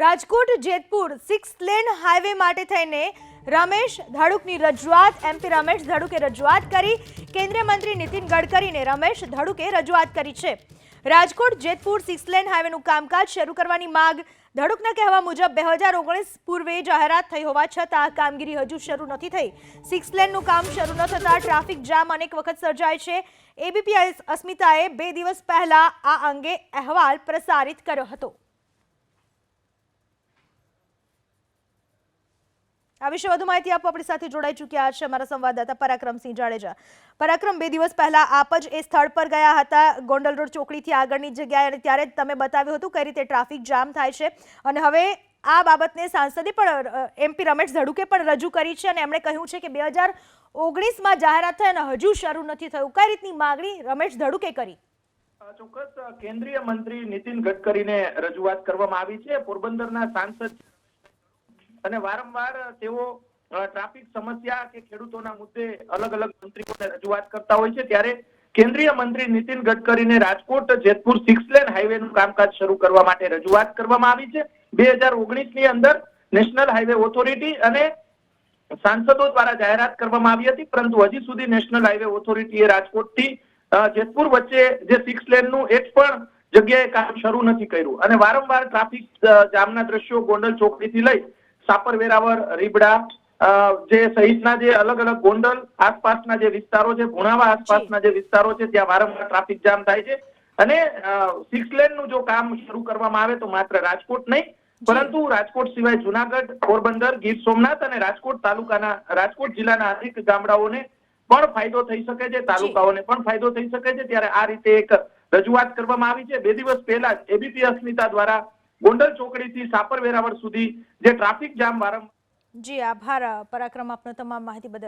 Rajkot, Jetpur six lane highway માટે થઈને રમેશ ધડુકની રજૂઆત એમપી રમેશ ધડુકે રજૂઆત કરી. કેન્દ્રીય મંત્રી નીતિન ગડકરીને રમેશ ધડુકે રજૂઆત કરી છે. રાજકોટ, જેતપુર સિક્સ લેન હાઈવેનું કામકાજ શરૂ કરવાની માંગ ધડુકના કહેવા મુજબ બે હજાર ઓગણીસ પૂર્વે જાહેરાત થઈ હોવા છતાં આ કામગીરી હજુ શરૂ નથી થઈ. સિક્સ લેનનું કામ શરૂ ન થતાં ટ્રાફિક જામ અનેક વખત સર્જાય છે. એબીપી અસ્મિતાએ બે દિવસ પહેલા આ અંગે અહેવાલ પ્રસારિત કર્યો હતો. આ વિશે વધુ માહિતી આપવા આપણી સાથે જોડાઈ ચૂક્યા છે અમારા સંવાદદાતા પરાક્રમસિંહ જાડેજા. પરાક્રમ, બે દિવસ પહેલા આપ જ એ સ્થળ પર ગયા હતા, ગોંડલ રોડ ચોકડીથી આગળની જગ્યાએ, અને ત્યારે તમે બતાવ્યું હતું કઈ રીતે ટ્રાફિક જામ થાય છે. અને હવે આ બાબતને સાંસદે પણ એમપી રમેશ ધડુકે પણ રજૂ કરી છે અને એમણે કહ્યું છે કે બે હજાર ઓગણીસમાં જાહેરાત થઈ અને હજુ શરૂ નથી થયું. કઈ રીતની માગણી રમેશ ધડુકે કરી? ચોક્કસ કેન્દ્રીય મંત્રી નીતિન ગડકરીને રજૂઆત કરવામાં આવી છે. પોરબંદરના સાંસદ અને વારંવાર તેઓ ટ્રાફિક સમસ્યા કે ખેડૂતોના મુદ્દે અલગ અલગ મંત્રીઓને રજૂઆત કરતા હોય છે. ત્યારે કેન્દ્રીય મંત્રી નીતિન ગડકરીને રાજકોટ જેતપુર સિક્સ લેન હાઈવેનું કામકાજ શરૂ કરવા માટે રજૂઆત કરવામાં આવી છે. બે હજાર ઓગણીસની અંદર નેશનલ હાઈવે ઓથોરિટી અને સાંસદો દ્વારા જાહેરાત કરવામાં આવી હતી. પરંતુ હજી સુધી નેશનલ હાઈવે ઓથોરિટીએ રાજકોટથી થી જેતપુર વચ્ચે જે સિક્સ લેનનું એક પણ જગ્યાએ કામ શરૂ નથી કર્યું. અને વારંવાર ટ્રાફિક જામના દ્રશ્યો ગોંડલ ચોકડીથી લઈ સાપર વેરાવર રીબડા જે સહિતના જે અલગ અલગ ગોંડલ આસપાસના જે વિસ્તારો છે ભુણાવા આસપાસના જે વિસ્તારો છે ત્યાં વારંવાર ટ્રાફિક જામ થાય છે. અને સિક્સ લેનનું જો કામ શરૂ કરવામાં આવે તો માત્ર રાજકોટ નહીં પરંતુ રાજકોટ સિવાય જુનાગઢ પોરબંદર ગીર સોમનાથ અને રાજકોટ તાલુકાના રાજકોટ જિલ્લાના અનેક ગામડાઓને પણ ફાયદો થઈ શકે છે તાલુકાઓને પણ ફાયદો થઈ શકે છે. ત્યારે આ રીતે એક રજૂઆત કરવામાં આવી છે. બે દિવસ પહેલા જ એબીપી અસ્મિતા દ્વારા ગોંડલ ચોકડીથી સાપર વેરાવળ સુધી જે ટ્રાફિક જામ વારંવાર જી, આભાર, પરાક્રમ આપનો તમામ માહિતી બદલ.